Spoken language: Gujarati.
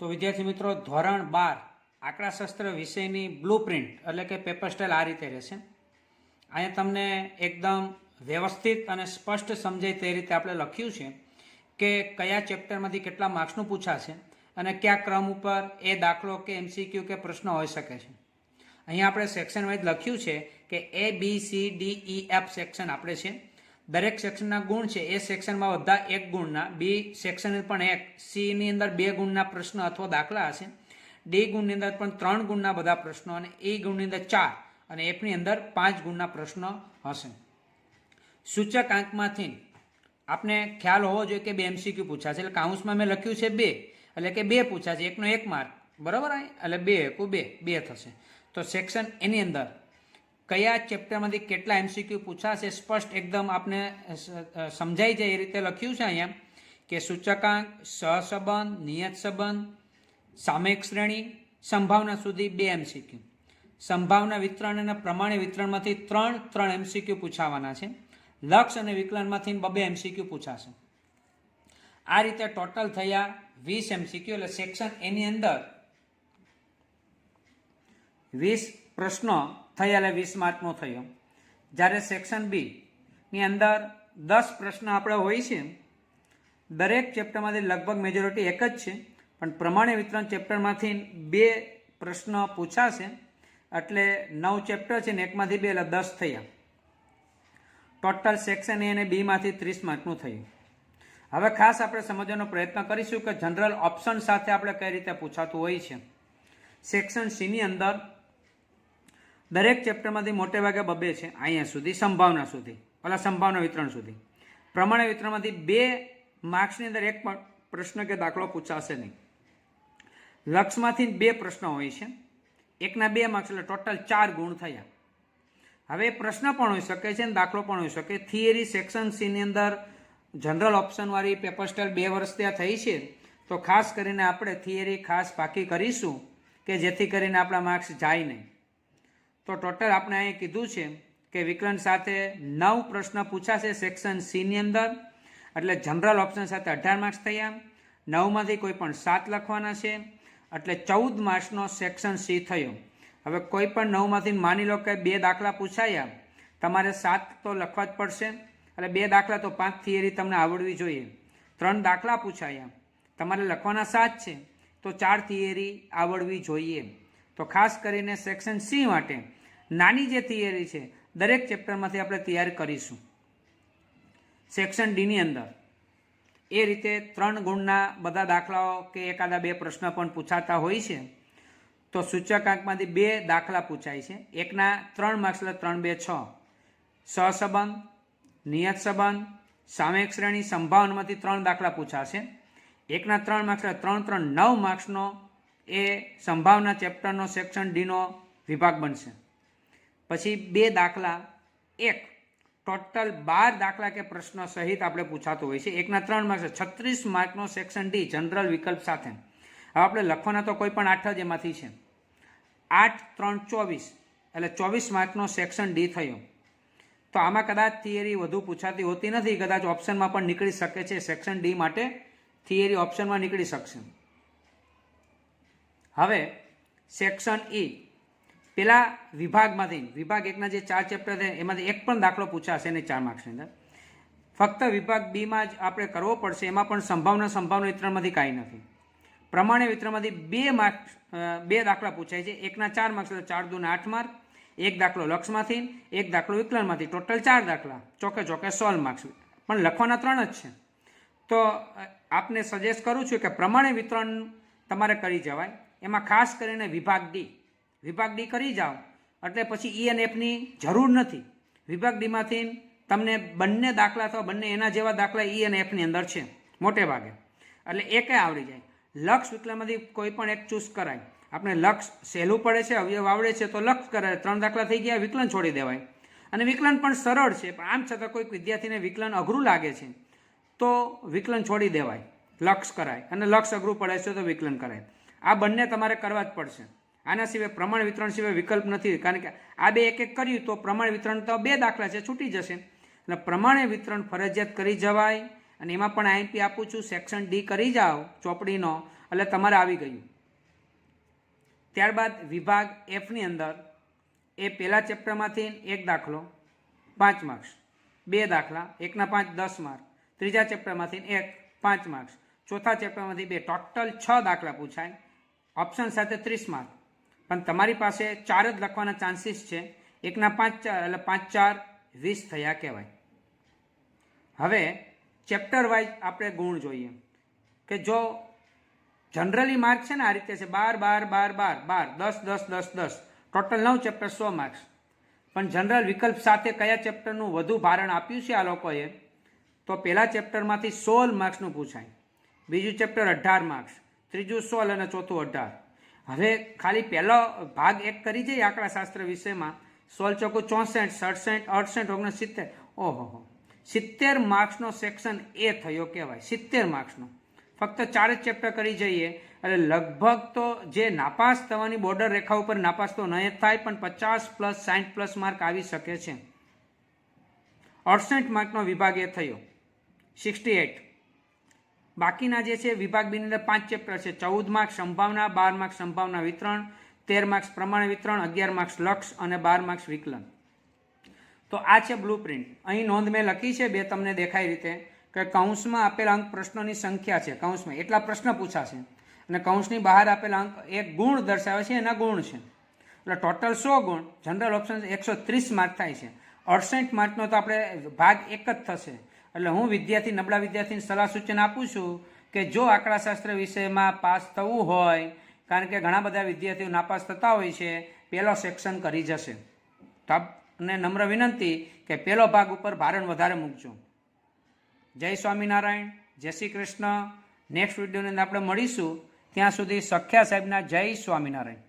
તો વિદ્યાર્થી મિત્રો, ધોરણ બાર, આંકડાશાસ્ત્ર વિષયની બ્લુ પ્રિન્ટ એટલે કે પેપર સ્ટાઇલ આ રીતે રહેશે. અહીંયા તમને એકદમ વ્યવસ્થિત અને સ્પષ્ટ સમજાય તે રીતે આપણે લખ્યું છે કે કયા ચેપ્ટરમાંથી કેટલા માર્ક્સનું પૂછાશે અને કયા ક્રમ ઉપર એ દાખલો કે એમસીક્યુ કે પ્રશ્ન હોઈ શકે છે. અહીંયા આપણે સેક્શન વાઇઝ લખ્યું છે કે A B C D E F section આપણે છે. દરેક સેક્શનના ગુણ છે. એ સેક્શનમાં બધા એક ગુણના, બી સેક્શન પણ એક, સીની અંદર બે ગુણના પ્રશ્ન અથવા દાખલા હશે. ડી ગુણની અંદર પણ ત્રણ ગુણના બધા પ્રશ્નો અને એ ગુણની અંદર ચાર અને એફની અંદર પાંચ ગુણના પ્રશ્નો હશે. સૂચક આંકમાંથી આપને ખ્યાલ હોવો જોઈએ કે બે એમસીક્યુ પૂછાશે એટલે કાઉન્સમાં મેં લખ્યું છે બે, એટલે કે બે પૂછાશે એકનો એક માર્ક, બરાબર એટલે બે એકું બે બે થશે. તો સેક્શન એની અંદર કયા ચેપ્ટરમાંથી કેટલા એમસીક્યુ પૂછાશે સ્પષ્ટ એકદમ આપને સમજાઈ જાય એ રીતે લખ્યું છે અહીંયા કે સૂચકાંક, સહસંબંધ નિયત સંબંધ સામયિક શ્રેણી, સંભાવના સુધી બે એમસીક્યુ સંભાવના વિતરણ અને પ્રમાણે વિતરણમાંથી ત્રણ ત્રણ એમસીક્યુ પૂછાવાના છે. લક્ષ અને વિકલનમાંથી બબે એમસીક્યુ પૂછાશે. આ રીતે ટોટલ થયા વીસ એમસીક્યુ એટલે સેક્શન એની અંદર વીસ પ્રશ્નો થયા એટલે વીસ માર્કનો થયો. જ્યારે સેક્શન બીની અંદર દસ પ્રશ્ન આપણે હોય છે, દરેક ચેપ્ટરમાંથી લગભગ મેજોરિટી એક જ છે, પણ પ્રમાણે વિતરણ ચેપ્ટરમાંથી બે પ્રશ્ન પૂછાશે, એટલે નવ ચેપ્ટર છે ને એકમાંથી બે, એટલે દસ થયા. ટોટલ સેક્શન એ અને બીમાંથી ત્રીસ માર્કનું થયું. હવે ખાસ આપણે સમજવાનો પ્રયત્ન કરીશું કે જનરલ ઓપ્શન સાથે આપણે કઈ રીતે પૂછાતું હોય છે. સેક્શન સીની અંદર દરેક ચેપ્ટરમાંથી મોટે ભાગે બબે છે, અહીંયા સુધી, સંભાવના સુધી, ઓલા સંભાવના વિતરણ સુધી. પ્રમાણે વિતરણમાંથી બે માર્ક્સની અંદર એક પણ પ્રશ્ન કે દાખલો પૂછાશે નહીં. લક્ષમાંથી બે પ્રશ્નો હોય છે. એકના બે માર્ક્સ એટલે ટોટલ ચાર ગુણ થયા. હવે પ્રશ્ન પણ હોઈ શકે છે અને દાખલો પણ હોઈ શકે. થિયરી સેક્શન સીની અંદર જનરલ ઓપ્શનવાળી પેપર સ્ટાઇલ બે વર્ષ ત્યાં થઈ છે. તો ખાસ કરીને આપણે થિયરી ખાસ પાકી કરીશું કે જેથી કરીને આપણા માર્ક્સ જાય નહીં. તો ટોટલ આપણે અહીંયા કીધું છે કે વિકલન સાથે નવ પ્રશ્ન પૂછાશે સેક્શન સીની અંદર. એટલે જનરલ ઓપ્શન સાથે અઢાર માર્ક્સ થયા. નવમાંથી કોઈ પણ સાત લખવાના છે. એટલે ચૌદ માર્ક્સનો સેક્શન સી થયો. હવે કોઈ પણ નવમાંથી માની લો કે બે દાખલા પૂછાયા, તમારે સાત તો લખવા જ પડશે. એટલે બે દાખલા તો પાંચ થિયરી તમને આવડવી જોઈએ. ત્રણ દાખલા પૂછાયા. તમારે લખવાના સાત છે. તો ચાર થિયરી આવડવી જોઈએ. તો ખાસ કરીને સેક્શન સી માટે નાની જે થિયરી છે, દરેક ચેપ્ટરમાંથી આપણે તૈયાર કરીશું. સેક્શન ડીની અંદર. એ રીતે ત્રણ ગુણના બધા દાખલાઓ કે એકાદા બે પ્રશ્ન પણ પૂછાતા હોય છે, તો સૂચકાંકમાંથી બે દાખલા પૂછાય છે. એકના ત્રણ માર્ક્સ ત્રણ, બે, છ. સહસંબંધ નિયત સંબંધ સામયિક શ્રેણી, સંભાવનામાંથી ત્રણ દાખલા પૂછાશે. એકના ત્રણ માર્ક્સ ત્રણ ત્રણ, નવ માર્ક્સનો એ સંભાવના ચેપ્ટરનો સેક્શન ડીનો વિભાગ બનશે. પછી બે દાખલા. એક ટોટલ બાર દાખલા કે પ્રશ્ન સહિત આપણે પૂછાતું હોય છે. એકના ત્રણ માર્ક્સ છત્રીસ માર્કનો સેક્શન ડી જનરલ વિકલ્પ સાથે. હવે આપણે લખવાના તો કોઈ પણ આઠ જ એમાંથી છે. આઠ, ત્રણ, ચોવીસ. એટલે ચોવીસ માર્કનો સેક્શન ડી થયો. તો આમાં કદાચ થિયરી વધુ પૂછાતી હોતી નથી. કદાચ ઓપ્શનમાં પણ નીકળી શકે છે. સેક્શન ડી માટે થિયરી ઓપ્શનમાં નીકળી શકશે. હવે સેક્શન ઈ પેલા વિભાગમાંથી, વિભાગ એકના જે ચાર ચેપ્ટર છે, એમાંથી એક પણ દાખલો પૂછાશે નહીં ચાર માર્ક્સની અંદર. ફક્ત વિભાગ બીમાં જ આપણે કરવો પડશે, એમાં પણ સંભાવના સંભાવના વિતરણમાંથી કાંઈ નથી. પ્રમાણે વિતરણમાંથી બે માર્ક્સ બે દાખલા પૂછાય છે. એકના ચાર માર્ક્સ ચાર દૂને આઠ માર્ક એક દાખલો લક્ષમાંથી, એક દાખલો વિકલનમાંથી. ટોટલ ચાર દાખલા. ચોકે ચોકે સોળ માર્ક્સ પણ લખવાના ત્રણ જ છે. તો આપને સજેસ્ટ કરું છું કે પ્રમાણે વિતરણ તમારે કરી જવાય. એમાં ખાસ કરીને વિભાગ ડી. વિભાગ ડી કરી જાઓ. એટલે પછી ઈ અને એફની જરૂર નથી. વિભાગ ડીમાંથી તમને બંને દાખલા અથવા બંને એના જેવા દાખલા ઈ અને એફની અંદર છે, મોટે ભાગે. એટલે એકે આવડી જાય. લક્ષ વિકલામાંથી કોઈ પણ એક ચૂઝ કરાય. આપણે લક્ષ સહેલું પડે છે, અવયવ આવડે છે, તો લક્ષ કરાય ત્રણ દાખલા થઈ ગયા, વિકલન છોડી દેવાય. અને વિકલન પણ સરળ છે, પણ આમ છતાં કોઈક વિદ્યાર્થીને વિકલન અઘરું લાગે છે, તો વિકલન છોડી દેવાય. લક્ષ કરાય. અને લક્ષ અઘરું પડે છે, તો વિકલન કરાય. આ બંને તમારે કરવા જ પડશે. આના સિવાય પ્રમાણ વિતરણ સિવાય વિકલ્પ નથી. કારણ કે આ બે એક એક કર્યું તો પ્રમાણ વિતરણ તો બે દાખલા છે, છૂટી જશે. એટલે પ્રમાણે વિતરણ ફરજિયાત કરી જવાય અને એમાં પણ આઈપી આપું છું, સેક્શન ડી કરી જાઓ, ચોપડીનો, એટલે તમારે આવી ગયું. ત્યારબાદ વિભાગ એફની અંદર એ પહેલા ચેપ્ટરમાંથી એક દાખલો, પાંચ માર્ક્સ. બે દાખલા, એકના પાંચ દસ માર્ક. ત્રીજા ચેપ્ટરમાંથી એક, પાંચ માર્ક્સ. ચોથા ચેપ્ટરમાંથી બે. ટોટલ છ દાખલા પૂછાય. ઓપ્શન સાથે ત્રીસ માર્ક. પણ તમારી પાસે ચાર જ લખવાના ચાન્સીસ છે. એકના પાંચ ચાર એટલે પાંચ ચાર વીસ થયા કહેવાય. હવે ચેપ્ટર વાઇઝ આપણે ગુણ જોઈએ. કે જો જનરલી માર્ક છે ને આ રીતે છે, બાર બાર બાર બાર બાર, દસ દસ દસ દસ. ટોટલ નવ ચેપ્ટર સો માર્ક્સ પણ જનરલ વિકલ્પ સાથે કયા ચેપ્ટરનું વધુ ભારણ આપ્યું છે આ લોકોએ? તો પહેલા ચેપ્ટરમાંથી સોળ માર્ક્સનું પૂછાય. બીજું ચેપ્ટર અઢાર માર્ક્સ ત્રીજું સોળ અને ચોથું અઢાર. હવે ખાલી પહેલો ભાગ એક કરી જઈએ આંકડાશાસ્ત્ર વિષયમાં. સોળ ચોકો ચોસઠ, સડસઠ, અડસઠ, ઓગણસિત્તેર. ઓહો, હો. સિત્તેર માર્ક્સનો સેક્શન એ થયો કહેવાય. સિત્તેર માર્ક્સનો. ફક્ત ચાર જ ચેપ્ટર કરી જઈએ. એટલે લગભગ તો જે નાપાસ થવાની બોર્ડર રેખા ઉપર નાપાસ તો નહીં થાય, પણ પચાસ પ્લસ સાઠ પ્લસ માર્ક આવી શકે છે. અડસઠ માર્કનો વિભાગ એ થયો. Sixty eight. બાકીના જે છે, વિભાગ બીની અંદર પાંચ ચેપ્ટર છે. ચૌદ માર્ક્સ સંભાવના, બાર માર્ક્સ સંભાવના વિતરણ, તેર માર્ક્સ પ્રમાણ વિતરણ, અગિયાર માર્ક્સ લક્ષ અને બાર માર્ક્સ વિકલન. તો આ છે બ્લુ પ્રિન્ટ અહીં નોંધ મેં લખી છે બે તમને દેખાય રીતે કે કૌંસમાં આપેલા અંક પ્રશ્નોની સંખ્યા છે. કૌંસમાં એટલા પ્રશ્ન પૂછાશે. અને કૌંસની બહાર આપેલા અંક એક ગુણ દર્શાવે છે, એના ગુણ છે. એટલે ટોટલ સો ગુણ જનરલ ઓપ્શન એકસો ત્રીસ માર્ક થાય છે. અડસઠ માર્કનો તો આપણે ભાગ એક જ થશે. એટલે હું વિદ્યાર્થી, નબળા વિદ્યાર્થીને સલાહ સૂચન આપું છું કે જો આંકડાશાસ્ત્ર વિષયમાં પાસ થવું હોય, કારણ કે ઘણા બધા વિદ્યાર્થીઓ નાપાસ થતા હોય છે પહેલો સેક્શન કરી જશે. આપને નમ્ર વિનંતી કે પહેલો ભાગ ઉપર ભારણ વધારે મૂકજો. જય સ્વામિનારાયણ, જય શ્રી કૃષ્ણ. નેક્સ્ટ વિડીયોની અંદર આપણે મળીશું. ત્યાં સુધી સખ્યા સાહેબના જય સ્વામિનારાયણ.